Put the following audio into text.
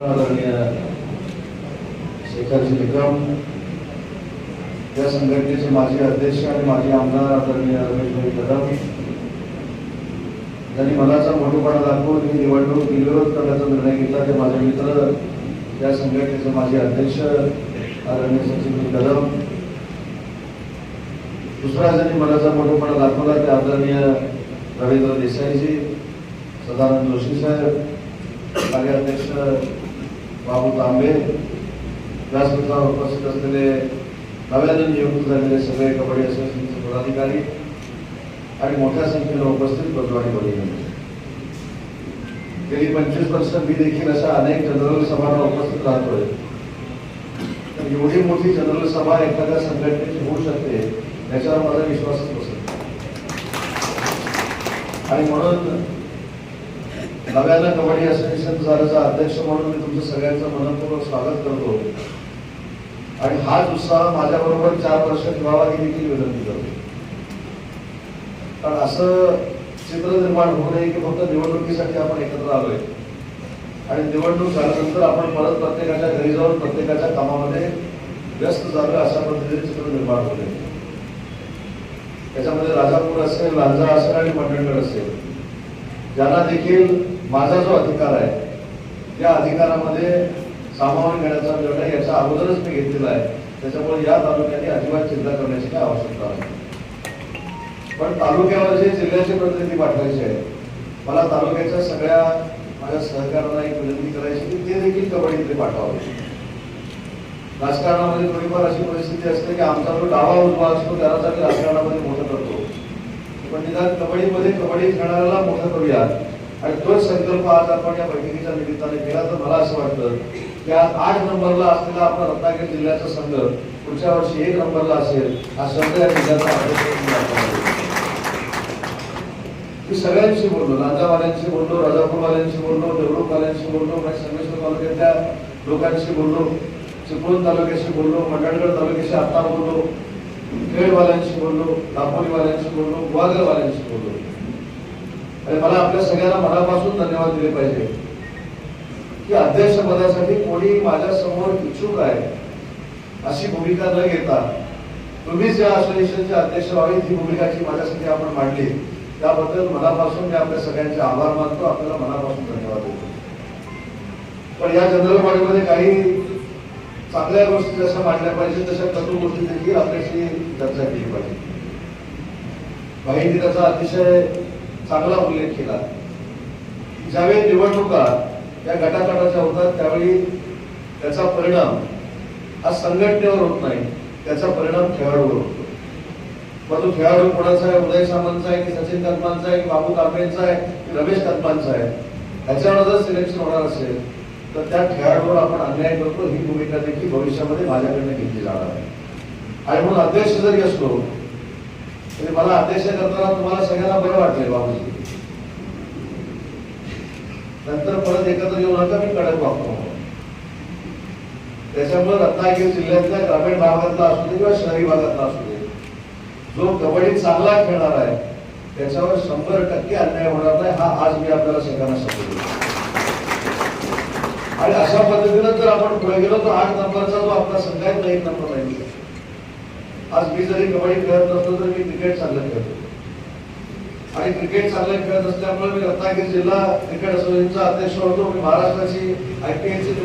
आदरणीय शेखरजी निकम या संघटनेचे माजी अध्यक्ष आणि माजी आमदार आदरणीय रमेशभाई कदम. त्यांनी मनाचा मोठेपणा दाखवून ही निवडणूक निर्विरोध करण्याचा निर्णय घेतला. ते माझे मित्र या संघटनेचे माजी अध्यक्ष आदरणीय सचिन कदम. दुसरा ज्यांनी मनाचा मोठेपणा दाखवला ते आदरणीय रवींद्र देसाईजी सदानंद जोशी साहेब कार्याध्यक्ष बाबू तांबे व्यासपीठावर उपस्थित असलेले नव्याने नियुक्त झालेले सगळे कबड्डी असोसिएशनचे पदाधिकारी आणि मोठ्या संख्येनं उपस्थित बदवाडी बघितले गेली पंचवीस वर्ष मी देखील अशा अनेक जनरल सभांना उपस्थित राहतोय. तर एवढी मोठी जनरल सभा एखाद्या संघटनेची होऊ शकते याच्यावर माझा विश्वासच बसत आणि म्हणून नव्यानं कबड्डी असोसिएशन झाल्याचा अध्यक्ष म्हणून मी तुमचं सगळ्यांचं मनपूर्वक स्वागत करतो. आणि हाच उत्साह माझ्याबरोबर चार वर्ष ठेवावा ही देखील विनंती करतो. कारण असं चित्र निर्माण होऊ नये की फक्त निवडणुकीसाठी आपण एकत्र आलोय. आणि निवडणूक झाल्यानंतर आपण परत प्रत्येकाच्या घरी जाऊन प्रत्येकाच्या कामामध्ये व्यस्त झालं अशा पद्धतीने चित्र निर्माण होते त्याच्यामध्ये राजापूर असेल लांजा असेल आणि मंडणगड असेल. ज्यांना देखील माझा जो अधिकार आहे त्या अधिकारामध्ये सामावून घेण्याचा निर्णय याचा अगोदरच मी घेतलेला आहे त्याच्यामुळे या तालुक्याने अजिबात चिंता करण्याची काही आवश्यकता नाही. पण तालुक्यावर जे जिल्ह्याचे प्रतिनिधी पाठवायचे आहेत मला तालुक्याच्या सगळ्या माझ्या सहकाऱ्यांना एक विनंती करायची की ते देखील कबड्डीतले पाठवावे. राजकारणामध्ये थोडीफार अशी परिस्थिती असते की आमचा जो डावा उजवा असतो त्याला आम्ही राजकारणामध्ये मोठं करतो. पण निदान कबड्डीमध्ये कबड्डी खेळायला मोठं करूया आणि तोच संकल्प आज आपण या बैठकीच्या निमित्ताने केला तर मला असं वाटतं की आज आठ नंबरला असलेला आपला रत्नागिरी जिल्ह्याचा संघ पुढच्या वर्षी एक नंबरला असेल हा संघ या जिल्ह्याचा मी सगळ्यांशी बोललो लांजावाल्यांशी बोललो राजापूरवाल्यांशी बोललो देवरूखवाल्यांशी बोललो काही संमेश्वर तालुक्यातल्या लोकांशी बोललो चिपळूण तालुक्याशी बोललो मंडणगड तालुक्याशी आता बोललो खेडवाल्यांशी बोललो दापोलीवाल्यांशी बोललो गुहागरवाल्यांशी बोललो. आणि मला आपल्या सगळ्यांना मनापासून धन्यवाद दिले पाहिजे. की अध्यक्ष पदासाठी कोणी माझ्यासमोर इच्छुक आहे अशी भूमिका न घेता तुम्हीच या असोसिएशनचे अध्यक्ष व्हावे ही भूमिका जी माझ्यासाठी आपण मांडली. त्याबद्दल मनापासून मी आपल्या सगळ्यांचे आभार मानतो. आपल्याला मनापासून धन्यवाद देतो. पण या जनरल बॉडीमध्ये काही चांगल्या गोष्टी जशा मांडल्या पाहिजे तशा कटू गोष्टी देखील आपल्याशी चर्चा केली पाहिजे. काही त्याचा अतिशय चांगला उल्लेख केला. ज्यावेळी निवडणुका या गटागटाच्या होतात त्यावेळी त्याचा परिणाम हा संघटनेवर होत नाही त्याचा परिणाम खेळाडूवर होतो. मग तो खेळाडू कोणाचा आहे? उदय सामंतचा आहे की सचिन कदमांचा आहे की बाबू तांबेंचा आहे की रमेश कदमांचा आहे? ह्याच्यावर जर सिलेक्शन होणार असेल तर त्या खेळाडूवर आपण अन्याय करतो ही भूमिका देखील भविष्यामध्ये माझ्याकडनं घेतली जाणार आहे. आणि म्हणून अध्यक्ष जरी असलो आणि मला अध्यक्ष करताना तुम्हाला सगळ्यांना बरं वाटले बाबूजी नंतर परत एकत्र येऊ नका मी कडक वागतो. त्याच्यामुळे रत्नागिरी जिल्ह्यातल्या ग्रामीण भागातला असू दे किंवा शहरी भागातला असू दे जो कबड्डी चांगला खेळणार आहे त्याच्यावर शंभर टक्के अन्याय होणार नाही हा आज मी आपल्याला सगळ्यांना शपथ आणि अशा पद्धतीनं जर आपण पुढे गेलो तर आठ नंबरचा जो आपला संघ आहे तो एक नंबर नाही आज मी जरी कबड्डी खेळत नसलो तर मी क्रिकेट चांगलं खेळतो. आणि क्रिकेट चांगलं खेळत असल्यामुळे मी रत्नागिरी जिल्हा क्रिकेट असोसिएशनचा अध्यक्ष होतो. मी महाराष्ट्राची आय पी एलची